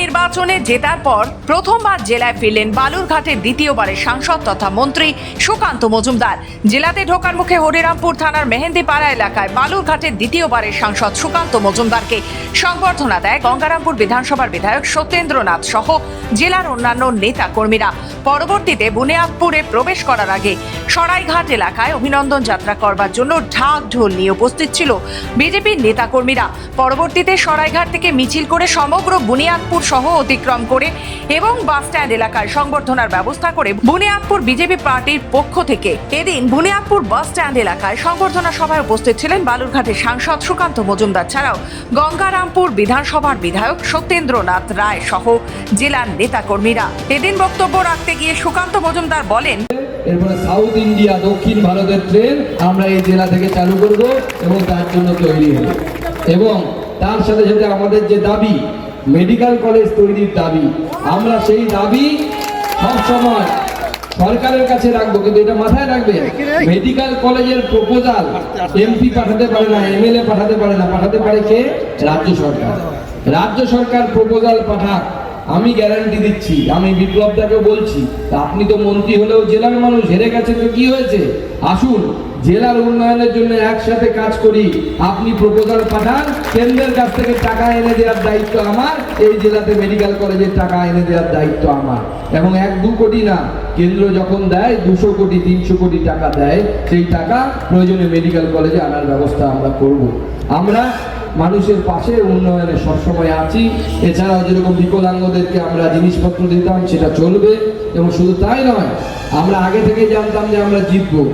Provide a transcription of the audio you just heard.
নির্বাচনে জেতার পর প্রথমবার জেলায় ফিরলেন বালুরঘাটের দ্বিতীয়বারের সাংসদ তথা মন্ত্রী সুকান্ত মজুমদার। জেলাতে ঢোকার মুখে হরিরামপুর থানার মেহেন্দিপাড়া এলাকায় বালুরঘাটের দ্বিতীয়বারের সাংসদ সুকান্ত মজুমদারকে সংবর্ধনা দেয় গঙ্গারামপুর বিধানসভার বিধায়ক সত্যেন্দ্রনাথ সহ জেলার অন্যান্য নেতা কর্মীরা পরবর্তীতে বুনিয়াদপুরে প্রবেশ করার আগে সরাইঘাট এলাকায় অভিনন্দন যাত্রা করবার জন্য ঢাক ঢোল নিয়ে উপস্থিত ছিল বিজেপির নেতাকর্মীরা। পরবর্তীতে সরাইঘাট থেকে মিছিল করে সমগ্র বুনিয়াদপুর সহ অতিক্রম করে এবং বাসস্ট্যান্ড এলাকায় সংবর্ধনার ব্যবস্থা করে বুনিয়াদপুর বিজেপি পার্টির পক্ষ থেকে এদিন বুনিয়াদপুর বাস স্ট্যান্ড এলাকায় সংবর্ধনা সভায় উপস্থিত ছিলেন বালুরঘাটের সাংসদ সুকান্ত মজুমদার। ছাড়াও গঙ্গারামপুর বিধানসভার বিধায়ক সত্যেন্দ্রনাথ রায় সহ জেলার নেতাকর্মীরা। এদিন বক্তব্য রাখতে গিয়ে সুকান্ত মজুমদার বলেন, এরপরে সাউথ ইন্ডিয়া, দক্ষিণ ভারতের ট্রেন, আমরা এই জেলা থেকে চালু করব এবং তার জন্য তৈরি হব। এবং তার সাথে সাথে আমাদের যে দাবি, মেডিকেল কলেজ তৈরির দাবি, আমরা সেই দাবি সব সময় সরকারের কাছে রাখব, কিন্তু এটা মাথায় রাখবে। মেডিকেল কলেজের প্রপোজাল এমপি পাঠাতে পারে না, এমএলএ পাঠাতে পারে না, পাঠাতে পারে কে? রাজ্য সরকার। রাজ্য সরকার প্রপোজাল পাঠাক। আমি গ্যারান্টি দিচ্ছি, আমি বিপ্লবদাকে বলছি আপনি তো মন্ত্রী হলেও জেলার মানুষ হেরে গেছে তো কি হয়েছে? আসুন, জেলার উন্নয়নের জন্য একসাথে কাজ করি। আপনি প্রপোজাল পাঠান, কেন্দ্রের কাছ থেকে টাকা এনে দেওয়ার দায়িত্ব আমার, এই জেলাতে মেডিকেল কলেজের টাকা এনে দেওয়ার দায়িত্ব আমার। এবং এক দু কোটি না, কেন্দ্র যখন দেয়, দুশো কোটি, তিনশো কোটি টাকা দেয়, সেই টাকা প্রয়োজনে মেডিকেল কলেজে আনার ব্যবস্থা আমরা করব। আমরা মানুষের পাশে উন্নয়নে সবসময় আছি। এছাড়াও যেরকম বিকলাঙ্গদেরকে আমরা জিনিসপত্র দিতাম, সেটা চলবে। এবং শুধু তাই নয়, আমরা আগে থেকে জানতাম যে আমরা জিতবো।